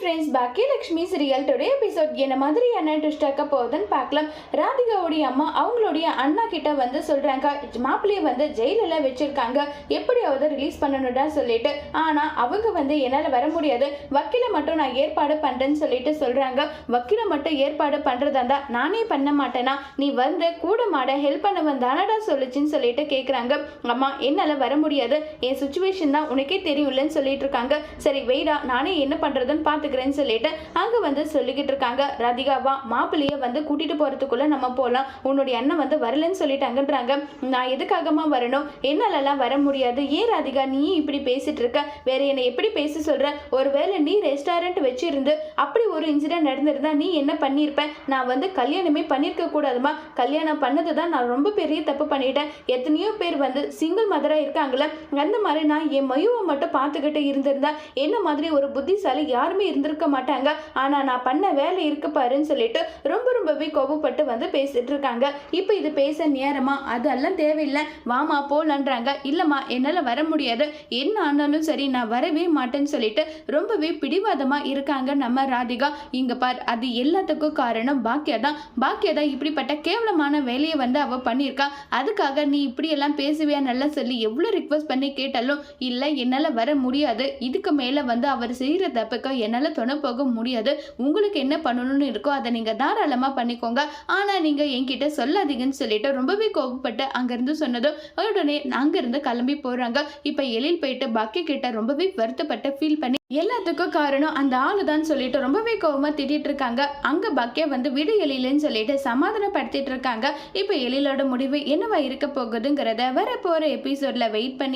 Friends Baakiyalakshmi serial today episode என்ன மாதிரியான twist ஆக்க போகுதுன்னு பார்க்கலாம். ராதிகாவுடைய அம்மா அவங்களுடைய அண்ணா கிட்ட வந்து சொல்றாங்க மாப்பிள்ளைய வந்து ஜெயிலில் வச்சிருக்காங்க. எப்படியாவது ரிலீஸ் பண்ணணும்டா சொல்லிட்டு. ஆனா அவங்க வந்து என்னால் வர முடியாது. வக்கீலை மட்டும் நான் ஏற்பாடு பண்றேன்னு சொல்லிட்டு சொல்றாங்க. வக்கீலை மட்டும் ஏற்பாடு பண்றதா இருந்தா நானே பண்ண மாட்டேனா? நீ வந்து கூட மாட ஹெல்ப் பண்ண வந்தானடா சொல்லுச்சுன்னு சொல்லிட்டு கேட்குறாங்க அம்மா என்னால் வர முடியாது. என் சுச்சுவேஷன் தான் உனக்கே தெரியும்லன்னு சொல்லிட்டு இருக்காங்க. சரி வெயிடா நானே என்ன பண்ணுறதுன்னு பார்த்துக்கிறேன்னு சொல்லிட்டு அங்கே வந்து சொல்லிக்கிட்டு இருக்காங்க. ராதிகாவா மாப்பிள்ளையை வந்து கூட்டிட்டு போகிறதுக்குள்ள நம்ம போகலாம் உன்னுடைய அண்ணன் வந்து வரலன்னு சொல்லிட்டாங்கன்றாங்க. நான் எதுக்காகமா வரணும்? என்னாலலாம் வர முடியாது. ஏன் ராதிகா நீ இப்படி பேசிட்டு இருக்க? வேற என்னை எப்படி பேச சொல்ற? ஒருவேளை நீ ரெஸ்டாரண்ட் வச்சிருந்து அப்படி ஒரு இன்சிடென்ட் நடந்திருந்தா நீ என்ன பண்ணியிருப்ப நான் வந்து கல்யாணமே பண்ணியிருக்க கூடாதுமா? கல்யாணம் பண்ணது தான் நான் ரொம்ப பெரிய தப்பு பண்ணிட்டேன். எத்தனையோ பேர் வந்து சிங்கிள் மதராக இருக்காங்களே அந்த மாதிரி நான் என் மயுவை மட்டும் பார்த்துக்கிட்டு இருந்திருந்தா என்ன மாதிரி ஒரு புத்திசாலி யாருமே இருந்திருக்க மாட்டாங்க. ஆனால் நான் பண்ண வேலை இருக்கு பாருன்னு சொல்லிட்டு ரொம்ப ரொம்பவே கோபப்பட்டு வந்து பேசிட்டு இருக்காங்க. இப்போ இது பேச நேரமா? அதெல்லாம் தேவையில்லை. வாமா போலன்றாங்க. இல்லைம்மா என்னால் வர முடியாது. என்ன ஆனாலும் சரி நான் வரவே மாட்டேன்னு சொல்லிட்டு ரொம்பவே பிடிவாதமாக இருக்காங்க நம்ம ராதிகா. இங்கே பார் அது எல்லாத்துக்கும் காரணம் பாக்கியா தான். பாக்கியா தான் இப்படிப்பட்ட கேவலமான வேலையை வந்து அவள் பண்ணியிருக்கா. அதுக்காக நீ இப்படியெல்லாம் பேசுவியா நல்லா சொல்லி எவ்வளோ ரிக்வஸ்ட் பண்ணி கேட்டாலும் இல்லை என்னால் வர முடியாது. இதுக்கு மேலே வந்து அவர் செய்கிற தப்புக்கு என்னால் துணை போக முடியாது. உங்களுக்கு என்ன பண்ணணும்னு இருக்கோ அதை நீங்கள் தாராளமாக பண்ணிக்கோங்க. ஆனால் நீங்கள் என்கிட்ட சொல்லாதீங்கன்னு சொல்லிட்டு ரொம்பவே கோபப்பட்டு அங்கேருந்து சொன்னதும் உடனே அங்கேருந்து கிளம்பி போகிறாங்க இப்போ எழில் போயிட்டு பாக்கி கிட்ட ரொம்பவே வருத்தப்பட்டு ஃபீல் பண்ணி எல்லாத்துக்கும் காரணம் அந்த ஆளு தான் சொல்லிட்டு ரொம்பவே கோவமா திட்டிட்டு இருக்காங்க. அங்க பக்கியா வந்து விடு எழிலன்னு சொல்லிட்டு சமாதானப்படுத்திட்டு இருக்காங்க. இப்போ எழிலோட முடிவு என்னவா இருக்க போகுதுங்கிறத வர போற எபிசோட்ல வெயிட் பண்ணி